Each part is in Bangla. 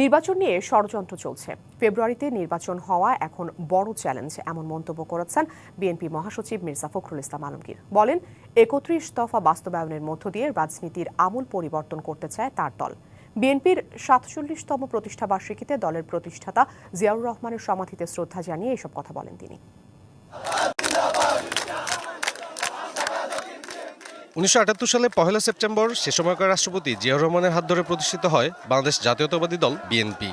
নির্বাচন নিয়ে ষড়যন্ত্র চলছে। ফেব্রুয়ারিতে নির্বাচন হওয়া এখন বড় চ্যালেঞ্জ, এমন মন্তব্য করেছেন বিএনপি মহাসচিব মির্জা ফখরুল ইসলাম আলমগীর। বলেন, একত্রিশ দফা বাস্তবায়নের মধ্য দিয়ে রাজনীতির আমূল পরিবর্তন করতে চায় তার দল। বিএনপির সাতচল্লিশতম প্রতিষ্ঠাবার্ষিকীতে দলের প্রতিষ্ঠাতা জিয়াউর রহমানের সমাধিতে শ্রদ্ধা জানিয়ে এসব কথা বলেন তিনি। উনিশশো আটাত্তর সালে পহেলা সেপ্টেম্বর সে সময়কার রাষ্ট্রপতি জিয়াউর রহমানের হাত ধরে প্রতিষ্ঠিত হয় বাংলাদেশ জাতীয়তাবাদী দল বিএনপি।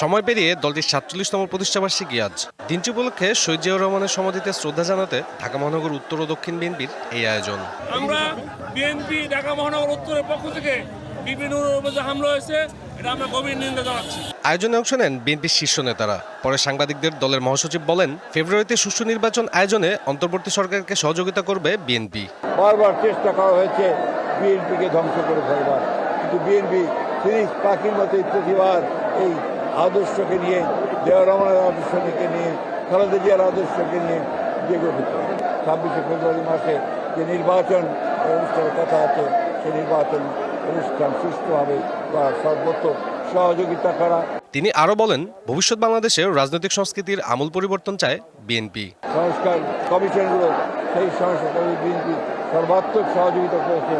সময় পেরিয়ে দলটির সাতচল্লিশতম প্রতিষ্ঠাবার্ষিকী আজ। দিনটি উপলক্ষে শহীদ জিয়াউর রহমানের সমাধিতে শ্রদ্ধা জানাতে ঢাকা মহানগর উত্তর ও দক্ষিণ বিএনপির এই আয়োজন। আমরা বিএনপি, ঢাকা মহানগর উত্তরের পক্ষ থেকে বিভিন্ন হামলা হয়েছে। এটা আমরা গভীর নিন্দা জানাচ্ছি। আয়োজনে অংশ নেন বিএনপির শীর্ষ নেতারা। পরে সাংবাদিকদের দলের মহাসচিব বলেন ফেব্রুয়ারিতে সুষ্ঠু নির্বাচন আয়োজনে অন্তর্বর্তী সরকারকে সহযোগিতা করবে বিএনপি। বারবার চেষ্টা করা হয়েছে বিএনপিকে ধ্বংস করে ফেলবার। কিন্তু বিএনপি সিরিজ পাখির মতোই প্রতিবার এই আদর্শকে নিয়ে জিয়া রহমানের আদর্শকে নিয়ে খালেদা জিয়ার আদর্শকে নিয়ে জেগে উঠেছে। ছাব্বিশে ফেব্রুয়ারি মাসে যে নির্বাচন অনুষ্ঠানের কথা আছে সেই নির্বাচন অনুষ্ঠান সুষ্ঠুভাবে বা সর্বত্র সহযোগিতা করা। তিনি আরও বলেন ভবিষ্যৎ বাংলাদেশের রাজনৈতিক সংস্কৃতির আমূল পরিবর্তন চায় বিএনপি সংস্কার কমিশনগুলো সেই সংস্কার বিএনপি সর্বাত্মক সহযোগিতা করেছে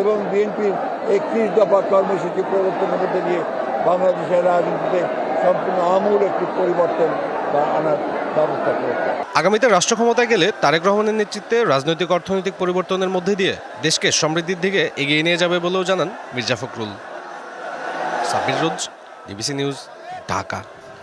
এবং বিএনপির একত্রিশ দফা কর্মসূচি প্রবর্তনের মধ্যে দিয়ে বাংলাদেশের রাজনীতিতে সম্পূর্ণ আমূল একটি পরিবর্তন বা আনার আগামীতে রাষ্ট্র ক্ষমতায় গেলে তারেক রহমানের নেতৃত্বে রাজনৈতিক অর্থনৈতিক পরিবর্তনের মধ্যে দিয়ে দেশকে সমৃদ্ধির দিকে এগিয়ে নিয়ে যাবে বলেও জানান Mirza Fakhrul. Sabir Roz DBC news, Dhaka.